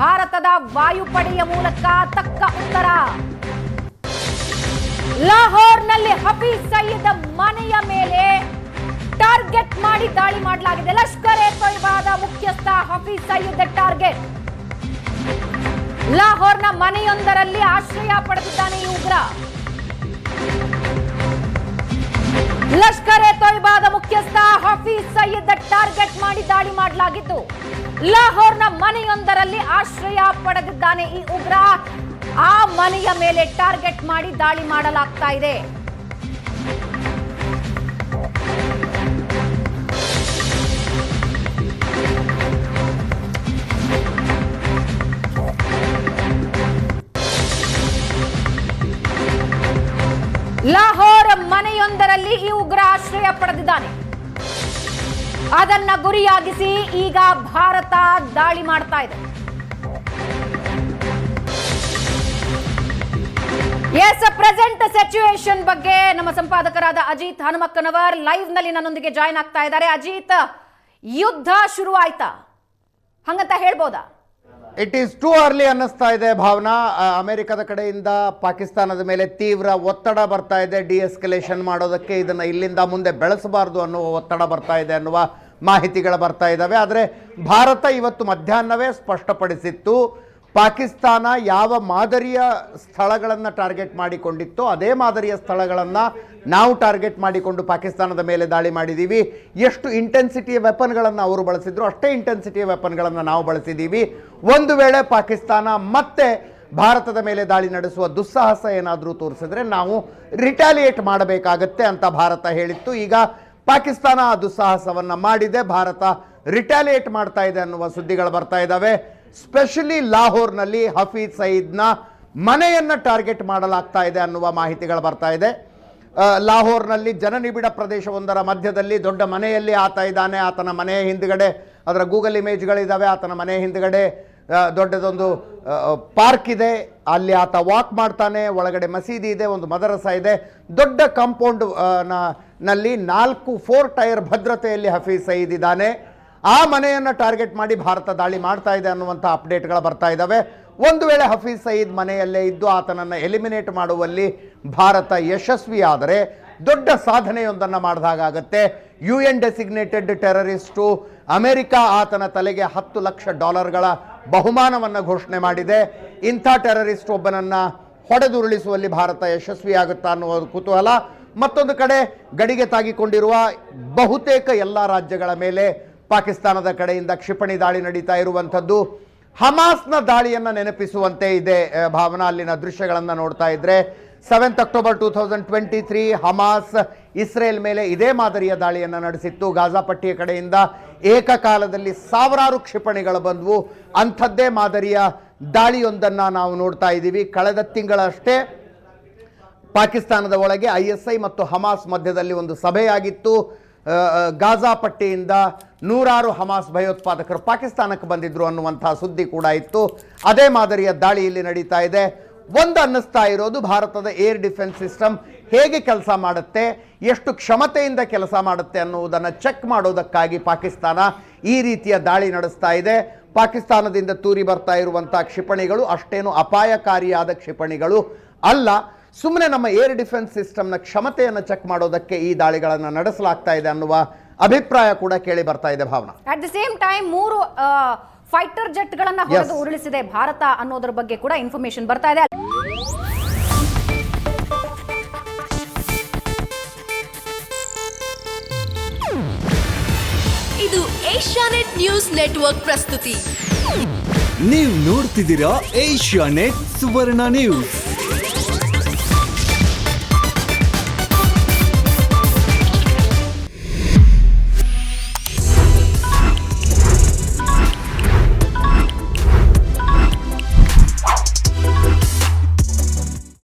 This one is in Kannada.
ಭಾರತದ ವಾಯುಪಡೆಯ ಮೂಲಕ ತಕ್ಕ ಉತ್ತರ. ಲಾಹೋರ್ನಲ್ಲಿ ಹಫೀಜ್ ಸಯೀದ್ ಮನೆಯ ಮೇಲೆ ಟಾರ್ಗೆಟ್ ಮಾಡಿ ದಾಳಿ ಮಾಡಲಾಗಿದೆ. ಲಷ್ಕರ್ ಎ ತೊಯ್ಬಾದ ಮುಖ್ಯಸ್ಥ ಹಫೀಜ್ ಸಯೀದ್ ಟಾರ್ಗೆಟ್. ಲಾಹೋರ್ನ ಮನೆಯೊಂದರಲ್ಲಿ ಆಶ್ರಯ ಪಡೆದಿದ್ದಾನೆ ಈ ಉಗ್ರ. ಲಷ್ಕರ್ ಎ ತೊಯ್ಬಾದ ಮುಖ್ಯಸ್ಥ ಹಫೀಜ್ ಸಯೀದ್ ಟಾರ್ಗೆಟ್ ಮಾಡಿ ದಾಳಿ ಮಾಡಲಾಗಿದ್ದು ಲಾಹೋರ್ನ ಮನೆಯೊಂದರಲ್ಲಿ ಆಶ್ರಯ ಪಡೆದಿದ್ದಾನೆ ಈ ಉಗ್ರ. ಆ ಮನೆಯ ಮೇಲೆ ಟಾರ್ಗೆಟ್ ಮಾಡಿ ದಾಳಿ ಮಾಡಲಾಗ್ತಾ ಇದೆ. ಲಾಹೋರ್ ಮನೆಯೊಂದರಲ್ಲಿ ಈ ಉಗ್ರ ಆಶ್ರಯ ಪಡೆದಿದ್ದಾನೆ. ಅದನ್ನ ಗುರಿಯಾಗಿಸಿ ಈಗ ಭಾರತ ದಾಳಿ ಮಾಡ್ತಾ ಇದೆ. ಎಸ್ ಪ್ರೆಸೆಂಟ್ ಸಿಚುವೇಶನ್ ಬಗ್ಗೆ ನಮ್ಮ ಸಂಪಾದಕರಾದ ಅಜಿತ್ ಹನುಮಕ್ಕನವರ್ ಲೈವ್ನಲ್ಲಿ ನನ್ನೊಂದಿಗೆ ಜಾಯ್ನ್ ಆಗ್ತಾ ಇದ್ದಾರೆ. ಅಜಿತ್, ಯುದ್ಧ ಶುರುವಾಯ್ತಾ ಹಂಗಂತ ಹೇಳ್ಬೋದಾ? ಇಟ್ ಈಸ್ ಟೂ ಅರ್ಲಿ ಅನ್ನಿಸ್ತಾ ಇದೆ ಭಾವನಾ. ಅಮೆರಿಕದ ಕಡೆಯಿಂದ ಪಾಕಿಸ್ತಾನದ ಮೇಲೆ ತೀವ್ರ ಒತ್ತಡ ಬರ್ತಾ ಇದೆ. ಡಿಎಸ್ಕಲೇಷನ್ ಮಾಡೋದಕ್ಕೆ ಇದನ್ನು ಇಲ್ಲಿಂದ ಮುಂದೆ ಬೆಳೆಸಬಾರ್ದು ಅನ್ನುವ ಒತ್ತಡ ಬರ್ತಾ ಇದೆ ಅನ್ನುವ ಮಾಹಿತಿಗಳು ಬರ್ತಾ ಇದ್ದಾವೆ. ಆದರೆ ಭಾರತ ಇವತ್ತು ಮಧ್ಯಾಹ್ನವೇ ಸ್ಪಷ್ಟಪಡಿಸಿತ್ತು, ಪಾಕಿಸ್ತಾನ ಯಾವ ಮಾದರಿಯ ಸ್ಥಳಗಳನ್ನು ಟಾರ್ಗೆಟ್ ಮಾಡಿಕೊಂಡಿತ್ತೋ ಅದೇ ಮಾದರಿಯ ಸ್ಥಳಗಳನ್ನು ನಾವು ಟಾರ್ಗೆಟ್ ಮಾಡಿಕೊಂಡು ಪಾಕಿಸ್ತಾನದ ಮೇಲೆ ದಾಳಿ ಮಾಡಿದ್ದೀವಿ ಎಷ್ಟು ಇಂಟೆನ್ಸಿಟಿಯ ವೆಪನ್ಗಳನ್ನು ಅವರು ಬಳಸಿದ್ರು, ಅಷ್ಟೇ ಇಂಟೆನ್ಸಿಟಿಯ ವೆಪನ್ಗಳನ್ನು ನಾವು ಬಳಸಿದ್ದೀವಿ ಒಂದು ವೇಳೆ ಪಾಕಿಸ್ತಾನ ಮತ್ತೆ ಭಾರತದ ಮೇಲೆ ದಾಳಿ ನಡೆಸುವ ದುಸ್ಸಾಹಸ ಏನಾದರೂ ತೋರಿಸಿದ್ರೆ ನಾವು ರಿಟಾಲಿಯೇಟ್ ಮಾಡಬೇಕಾಗತ್ತೆ ಅಂತ ಭಾರತ ಹೇಳಿತ್ತು. ಈಗ ಪಾಕಿಸ್ತಾನ ದುಸ್ಸಾಹಸವನ್ನು ಮಾಡಿದೆ. ಭಾರತ ರಿಟಾಲಿಯೇಟ್ ಮಾಡ್ತಾ ಇದೆ ಅನ್ನುವ ಸುದ್ದಿಗಳು ಬರ್ತಾ ಇದ್ದಾವೆ ಸ್ಪೆಷಲಿ ಲಾಹೋರ್ನಲ್ಲಿ ಹಫೀಜ್ ಸಯೀದ್ನ ಮನೆಯನ್ನು ಟಾರ್ಗೆಟ್ ಮಾಡಲಾಗ್ತಾ ಇದೆ ಅನ್ನುವ ಮಾಹಿತಿಗಳು ಬರ್ತಾ ಇದೆ. ಲಾಹೋರ್ನಲ್ಲಿ ಜನನಿಬಿಡ ಪ್ರದೇಶವೊಂದರ ಮಧ್ಯದಲ್ಲಿ ದೊಡ್ಡ ಮನೆಯಲ್ಲಿ ಆತ ಇದ್ದಾನೆ. ಆತನ ಮನೆಯ ಹಿಂದ್ಗಡೆ, ಅದರ ಗೂಗಲ್ ಇಮೇಜ್ಗಳಿದ್ದಾವೆ ಆತನ ಮನೆಯ ಹಿಂದ್ಗಡೆ ದೊಡ್ಡದೊಂದು ಪಾರ್ಕ್ ಇದೆ. ಅಲ್ಲಿ ಆತ ವಾಕ್ ಮಾಡ್ತಾನೆ. ಒಳಗಡೆ ಮಸೀದಿ ಇದೆ, ಒಂದು ಮದರಸ ಇದೆ. ದೊಡ್ಡ ಕಾಂಪೌಂಡ್ನಲ್ಲಿ ನಾಲ್ಕು ಫೋರ್ ಟೈರ್ ಭದ್ರತೆಯಲ್ಲಿ ಹಫೀಜ್ ಸಯೀದ್ ಇದ್ದಾನೆ. ಆ ಮನೆಯನ್ನು ಟಾರ್ಗೆಟ್ ಮಾಡಿ ಭಾರತ ದಾಳಿ ಮಾಡ್ತಾ ಇದೆ ಅನ್ನುವಂಥ ಅಪ್ಡೇಟ್ಗಳು ಬರ್ತಾ ಇದ್ದಾವೆ ಒಂದು ವೇಳೆ ಹಫೀಜ್ ಸಯೀದ್ ಮನೆಯಲ್ಲೇ ಇದ್ದು ಆತನನ್ನು ಎಲಿಮಿನೇಟ್ ಮಾಡುವಲ್ಲಿ ಭಾರತ ಯಶಸ್ವಿಯಾದರೆ ದೊಡ್ಡ ಸಾಧನೆಯೊಂದನ್ನು ಮಾಡಿದಾಗತ್ತೆ U N designated terrorist, America ಆತನ ತಲೆಗೆ ಹತ್ತು ಲಕ್ಷ ಡಾಲರ್ಗಳ ಬಹುಮಾನವನ್ನು ಘೋಷಣೆ ಮಾಡಿದೆ. ಇಂಥ ಟೆರರಿಸ್ಟ್ ಒಬ್ಬನನ್ನು ಹೊಡೆದುರುಳಿಸುವಲ್ಲಿ ಭಾರತ ಯಶಸ್ವಿಯಾಗುತ್ತಾ ಅನ್ನುವ ಕುತೂಹಲ. ಮತ್ತೊಂದು ಕಡೆ ಗಡಿಗೆ ತಾಗಿಕೊಂಡಿರುವ ಬಹುತೇಕ ಎಲ್ಲ ರಾಜ್ಯಗಳ ಮೇಲೆ ಪಾಕಿಸ್ತಾನದ ಕಡೆಯಿಂದ ಕ್ಷಿಪಣಿ ದಾಳಿ ನಡೀತಾ ಇರುವಂಥದ್ದು. ಹಮಾಸ್ನ ದಾಳಿಯನ್ನು ನೆನಪಿಸುವಂತೆ ಇದೆ ಭಾವನಾ. ಅಲ್ಲಿನ ದೃಶ್ಯಗಳನ್ನು ನೋಡ್ತಾ ಇದ್ದರೆ seventh October two thousand twenty three Hamas Israel ಮೇಲೆ ಇದೇ ಮಾದರಿಯ ದಾಳಿಯನ್ನು ನಡೆಸಿತ್ತು. ಗಾಜಾ ಪಟ್ಟಿಯ ಕಡೆಯಿಂದ ಏಕಕಾಲದಲ್ಲಿ ಸಾವಿರಾರು ಕ್ಷಿಪಣಿಗಳು ಬಂದವು. ಅಂಥದ್ದೇ ಮಾದರಿಯ ದಾಳಿಯೊಂದನ್ನು ನಾವು ನೋಡ್ತಾ ಇದ್ದೀವಿ. ಕಳೆದ ತಿಂಗಳಷ್ಟೇ ಪಾಕಿಸ್ತಾನದ ಒಳಗೆ ಐ ಮತ್ತು ಹಮಾಸ್ ಮಧ್ಯದಲ್ಲಿ ಒಂದು ಸಭೆಯಾಗಿತ್ತು. ಗಾಜಾ ಪಟ್ಟಿಯಿಂದ ನೂರಾರು ಹಮಾಸ್ ಭಯೋತ್ಪಾದಕರು ಪಾಕಿಸ್ತಾನಕ್ಕೆ ಬಂದಿದ್ರು ಅನ್ನುವಂತಹ ಸುದ್ದಿ ಕೂಡ ಇತ್ತು. ಅದೇ ಮಾದರಿಯ ದಾಳಿ ಇಲ್ಲಿ ನಡೀತಾ ಇದೆ. ಒಂದು ಅನ್ನಿಸ್ತಾ ಇರೋದು ಭಾರತದ ಏರ್ ಡಿಫೆನ್ಸ್ ಸಿಸ್ಟಮ್ ಹೇಗೆ ಕೆಲಸ ಮಾಡುತ್ತೆ, ಎಷ್ಟು ಕ್ಷಮತೆಯಿಂದ ಕೆಲಸ ಮಾಡುತ್ತೆ ಅನ್ನುವುದನ್ನು ಚೆಕ್ ಮಾಡೋದಕ್ಕಾಗಿ ಪಾಕಿಸ್ತಾನ ಈ ರೀತಿಯ ದಾಳಿ ನಡೆಸ್ತಾ ಇದೆ. ಪಾಕಿಸ್ತಾನದಿಂದ ತೂರಿ ಬರ್ತಾ ಇರುವಂಥ ಕ್ಷಿಪಣಿಗಳು ಅಷ್ಟೇನು ಅಪಾಯಕಾರಿಯಾದ ಕ್ಷಿಪಣಿಗಳು ಅಲ್ಲ. ಸುಮ್ಮನೆ ನಮ್ಮ ಏರ್ ಡಿಫೆನ್ಸ್ ಸಿಸ್ಟಮ್ನ ಕ್ಷಮತೆಯನ್ನು ಚೆಕ್ ಮಾಡೋದಕ್ಕೆ ಈ ದಾಳಿಗಳನ್ನು ನಡೆಸಲಾಗ್ತಾ ಇದೆ ಅನ್ನುವ ಅಭಿಪ್ರಾಯ ಕೂಡ ಕೇಳಿ ಬರ್ತಾ ಇದೆ Bhavana. At the same time ಮೂರು ಫೈಟರ್ ಜೆಟ್ ಗಳನ್ನ ಹೊಡೆದು ಉರುಳಿಸಿದೆ. ಭಾರತ ಅನ್ನೋದ್ರ ಬಗ್ಗೆ ಕೂಡ ಇನ್ಫಾರ್ಮೇಶನ್ ಬರ್ತಾ ಇದೆ. ಇದು ಏಷ್ಯಾನೆಟ್ ನ್ಯೂಸ್ ನೆಟ್ವರ್ಕ್ ಪ್ರಸ್ತುತಿ. ನೀವು ನೋಡ್ತಿದ್ದೀರಾ ಏಷ್ಯಾ ನೆಟ್ ಸುವರ್ಣ ನ್ಯೂಸ್.